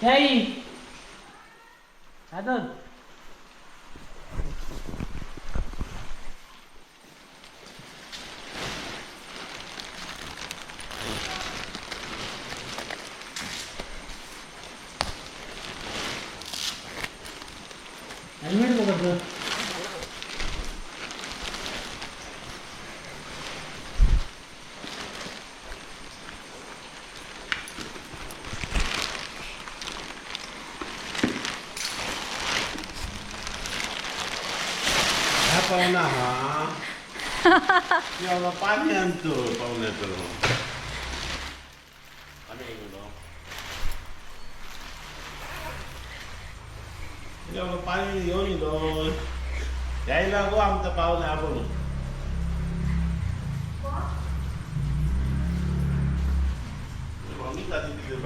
त्याई आदत हेल्मेट बघत हा पाहुणा हा एवढं पाणी आणतो पाहुण्याचं पाणी आणतो. एवढं पाणी घेऊन येतो यायला गो आमचा पाहुणा आपण मम्मी जाते तिथे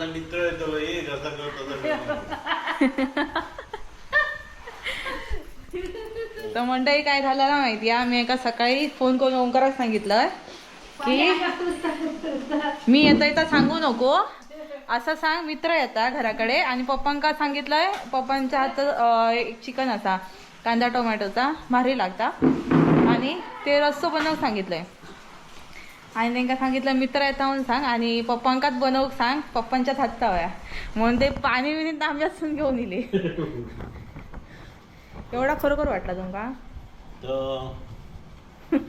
हे आमचा मित्र येतो करतो करतो. तर मंडळी काय झालं ना माहिती आहे? मी एका सकाळी फोन करून ओंकारात सांगितलं की मी येता येता सांगू नको. असं सांग मित्र येता घराकडे. आणि पप्पांका सांगितलंय पप्पांच्या हात एक चिकन असा कांदा टोमॅटोचा भारी लागता. आणि ते रस्सो बनवूक सांगितलंय. आणि त्यांना सांगितलं मित्र येता म्हणून सांग आणि पप्पांकाच बनवूक सांग पप्पांच्याच हातचा वया. म्हणून ते पाणी विणी तांब्यातून घेऊन येले एवढा खरोखर वाटला तुमका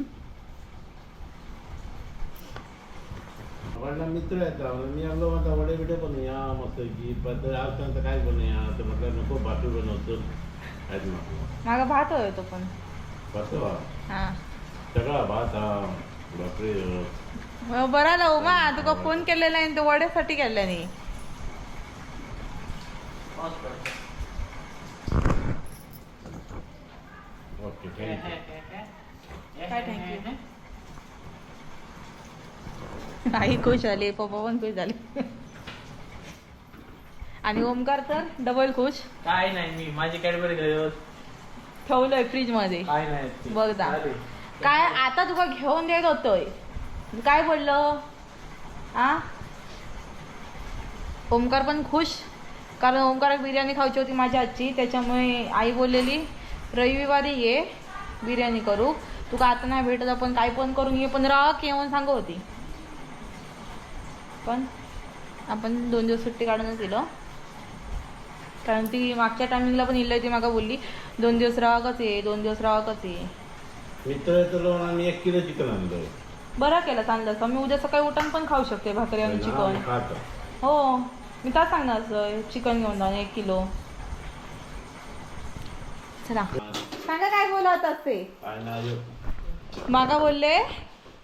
वडला मित्र येतात मी आपलं म्हणता वडे बिडे बनवूया मस्त की पण ते आज त्यांचं काय बनवूया तर म्हटलं नको भाकरी बनवतो. मागा भात होय तो पण. वा हा. सगळा भात हा भाकरी मग बरा लावू मा तुका फोन केलेला आहे तो वड्यासाठी केला नाही ओके काय? आई खुश झाली पप्पा पण खुश झाले आणि ओमकार तर डबल खुश काय नाही मी माझी कॅडबरी ठेवलंय फ्रीजमध्ये काय नाही बघ दा. अरे. काय आता तुका घेऊन देत होतोय. काय बोललं? आ? ओमकार पण खुश. कारण ओमकाराक बिर्याणी खायची होती माझ्या आजची. त्याच्यामुळे आई बोललेली रविवारी ये बिर्याणी करू. तुका आता नाही भेटत आपण काय पण करून ये पण राह येऊन सांगू होती. पण आपण दोन दिवस सुट्टी काढूनच दिलं. कारण ती मागच्या टायमिंगला पण इल्ल ती मागा बोलली दोन दिवस राहाकच ये दोन दिवस राहाकच ये. मित्र येतो आणि एक किलो चिकन आणलं. बरं केलं चांगलं मी उद्या सकाळी उठून पण खाऊ शकते भाकरी आणि चिकन. खात. हो. मी काय सांगणार असं चिकन घेऊन जा एक किलो. चला. सांगा काय बोलत असते? मागा बोलले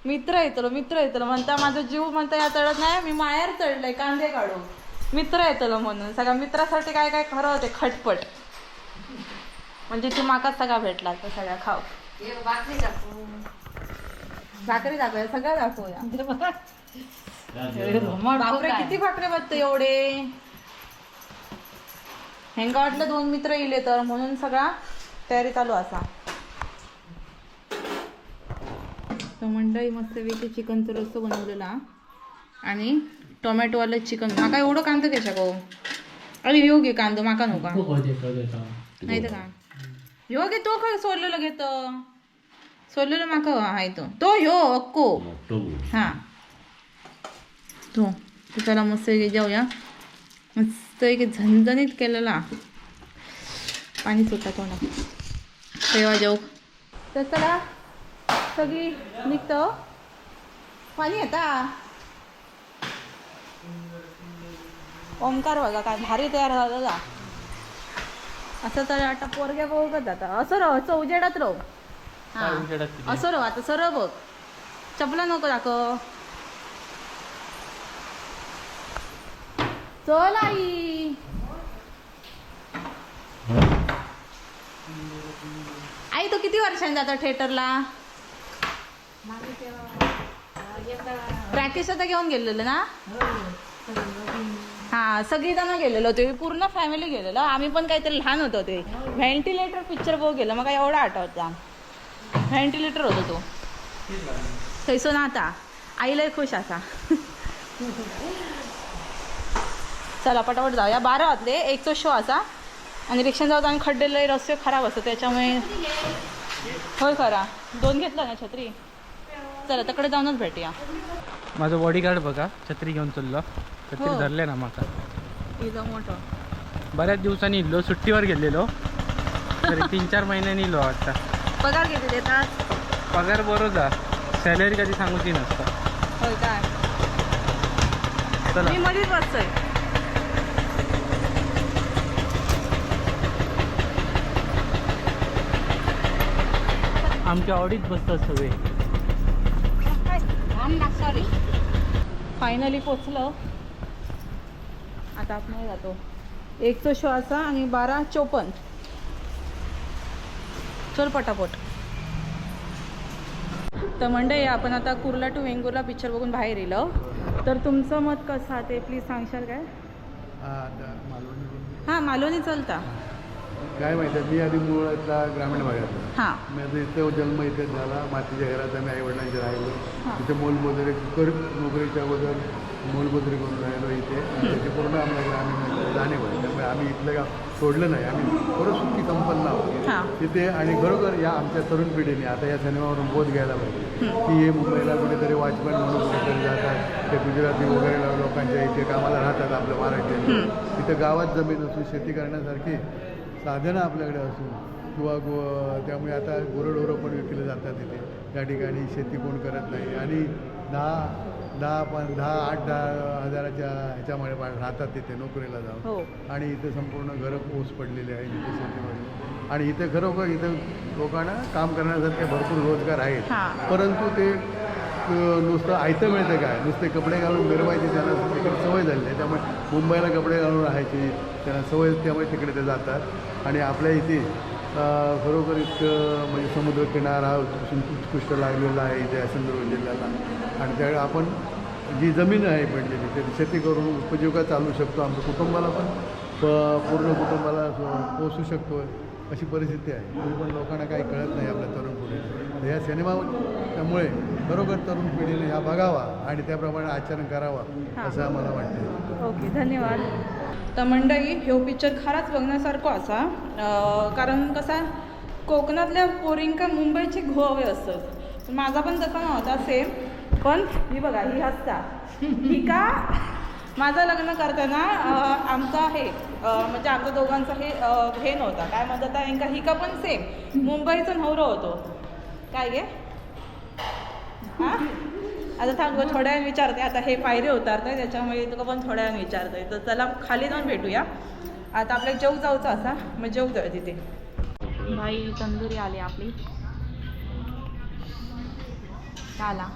मित्र येतलो मित्र येतलो. म्हणता माझा जीव म्हणता या चढत नाही मी माहेर चढलंय कांदे काढू मित्र येतलो म्हणून. सगळ्या मित्रासाठी काय काय खरं होते खटपट. म्हणजे तू माकाच सगळा भेटला तर सगळ्या खाऊ. भाकरी दाखवूया सगळं दाखवूया. बापरे किती भाकरे बघते एवढे? हेंगा वाटलं दोन मित्र येले तर म्हणून सगळा तयारी चालू असा. तर मंडळी मस्त वेगळी चिकनचं रस्सो बनवलेला आणि टोमॅटोवालं चिकन. माका एवढं कांदा कशा गो. अरे ह्यो घे कांदो माका नका. नाही तर का ह्यो घे तो खय सोडलेलं घेत सोडलेलं माका आहे तो. तो ह्यो अक्को. हा. तो तो त्याला मस्त जाऊया. मस्त एक झणझणीत केलेला. पाणी सुटा तोंडात तेव्हा जाऊ. तर चला सगळी निघतं. पाणी येता. ओंकार बघा काय भारी तयार झालं का असं तर आता पोरग्या बघत आता असं राह चौजेडात राहू काय उजेडात तिथे? हा असं राहू आता सरळ बघ. चपला नको दाखव. चल आई. आई तो किती वर्षांनी जाता थिएटरला? प्रॅक्टिस आता घेऊन गेलेलं ना? हा सगळी जण गेलेलो होते. पूर्ण फॅमिली गेलेलो. आम्ही पण काहीतरी लहान होतो ते. व्हेंटिलेटर पिक्चर बघ गेलो. मग एवढा आठवता व्हेंटिलेटर होतो तो. थंयसून आता. आईलाय खुश असा चला पटापट जाऊया. बारा वाजले. तो शो असा. आणि रिक्षान जाऊ आणि खड्डेले रस्ते खराब असतात. त्याच्यामुळे होय खरा. दोन घेतला ना छत्री? चला तिकडे जाऊनच भेटूया. माझं बॉडीगार्ड बघा. छत्री घेऊन चाललो. छत्री हो. धरले ना इथं मोठं. बऱ्याच दिवसांनी इल्लो सुट्टीवर गेलेलो. तरी तीन चार महिन्यांनी इलो आता. पगार किती देतात? पगार बरो जा. सॅलरी कधी सांगूची नसतं. होय काय? चला. मी मध्येच बसतोय आमच्या आवडीत बसतात सगळे. सॉरी फायनली पोचलो. आता आपण जातो. एकचो शो असा आणि बारा चोपन्न. चल पटापट. तर मंडळी आपण आता कुर्ला टू वेंगुर्ला पिक्चर बघून बाहेर येलो तर तुमचं मत कसं आहे ते प्लीज सांगशाल काय? हां मालवणी चलता. काय माहिती आहे मी आधी मूळ इथला ग्रामीण भागातला हां. माझा इथे जन्म इथे झाला. मातीच्या घरात आम्ही आईवडिलांचे राहिलो. हां. तिथे मोलमजुरी कर नोकरीच्या अगोदर मोलमजुरी करून राहिलो इथे. त्याची पूर्ण आम्हाला ग्रामीण जाणीव आहे. त्यामुळे आम्ही इथलं गाव सोडलं नाही. आम्ही खरंच सुखी संपन्न आहोत. तिथे आणि खरोखर या आमच्या तरुण पिढीने आता या सिनेमावरून बोध घ्यायला पाहिजे. की हे मुंबईला कुठेतरी वॉचमॅन म्हणून कुठेतरी जातात. ते गुजराती वगैरे लोकांच्या इथे कामाला राहतात आपल्या महाराष्ट्रात तिथं गावात जमीन असून शेती करण्यासारखी साधनं आपल्याकडे असून किंवा गो त्यामुळे आता गुरढोरं पण विकले जातात तिथे त्या ठिकाणी शेती कोण करत नाही. आणि दहा दहा पण दहा आठ दहा हजाराच्या ह्याच्यामुळे राहतात तिथे नोकरीला जाऊन. हो. आणि इथे संपूर्ण घरं ओस पडलेली आहे इथे शेतीमध्ये आणि इथे खरोखर इथे लोकांना काम करण्यासारखे भरपूर रोजगार आहेत. हां. परंतु ते नुसतं आयतं मिळतं काय? नुसते कपडे घालून मिरवायची त्यांना तिकडे सवय झाली आहे त्यामुळे मुंबईला कपडे घालून राहायची त्यांना सवय त्यामुळे तिकडे ते जातात. आणि आपल्या इथे खरोखर इतकं म्हणजे समुद्रकिनारा उत्कृष्ट लागलेला आहे इथे सिंधुदुर्ग जिल्ह्याला आणि त्यावेळी आपण जी जमीन आहे पडलेली ते शेती करून उपजीविका चालू शकतो आमच्या कुटुंबाला पण प- पूर्ण कुटुंबाला पोसू शकतो अशी परिस्थिती आहे. तरी पण लोकांना काही कळत नाही आपल्या तरुण पिढीला. तर या सिनेमा त्यामुळे बरोबर तरुण पिढीने ह्या बघावा आणि त्याप्रमाणे आचरण करावा असं आम्हाला वाटतं ओके धन्यवाद. तर मंडळी ह्यो पिक्चर खराच बघण्यासारखो असा कारण कसा कोकणातल्या पोरींका मुंबईचे घोवे असतात. माझा पण तसा नव्हता सेम पण मी बघा ही हसता. ही का? माझं लग्न करताना आमचं आमचा हे म्हणजे आमचं दोघांचा हे हे नव्हता. काय म्हणतात त्या इंका हिका पण सेम मुंबईचा नवरो होतो. काय गे? हा? आता थांब थोड्या वेळ विचारते. आता हे पायरे उतारतंय त्याच्यामुळे तुका पण थोड्या वेळ विचारतोय. तर चला खाली जाऊन भेटूया. आता आपल्या जेव जाऊचं असा. मग जेव जाऊ तिथे. भाई तंदुरी आली आपली. आला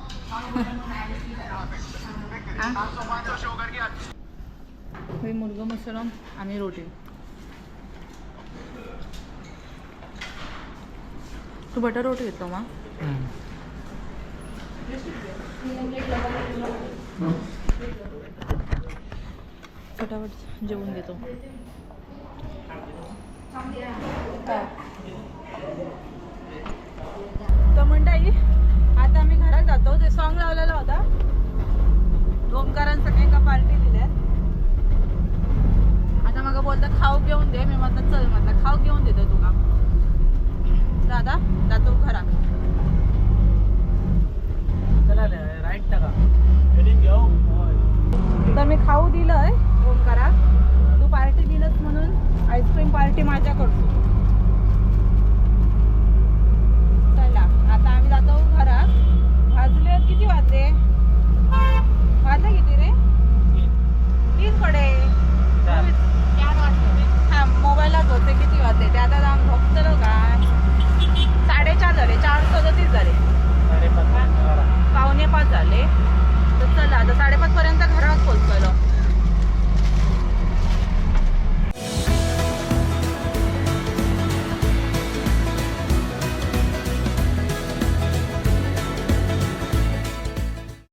भाई मुलगा मसाला आणि रोटी. तू बटर रोटी घेतो मग फटाफट जेवून घेतो? तर मंडळी आता आम्ही घरात जातो. ते सॉन्ग लावलेला होता. ओमकारांसाठी एका पार्टी दिल्या. आता मग बोलतात खाऊ घेऊन दे. मी म्हटलं चल म्हटलं खाऊ घेऊन देतो तुला. दादा जातो चला राईट तर मी खाऊ दिलंय ओमकारा तू पार्टी दिलंस म्हणून. आईस्क्रीम पार्टी माझ्याकडून. झाले साडेपाच झाले.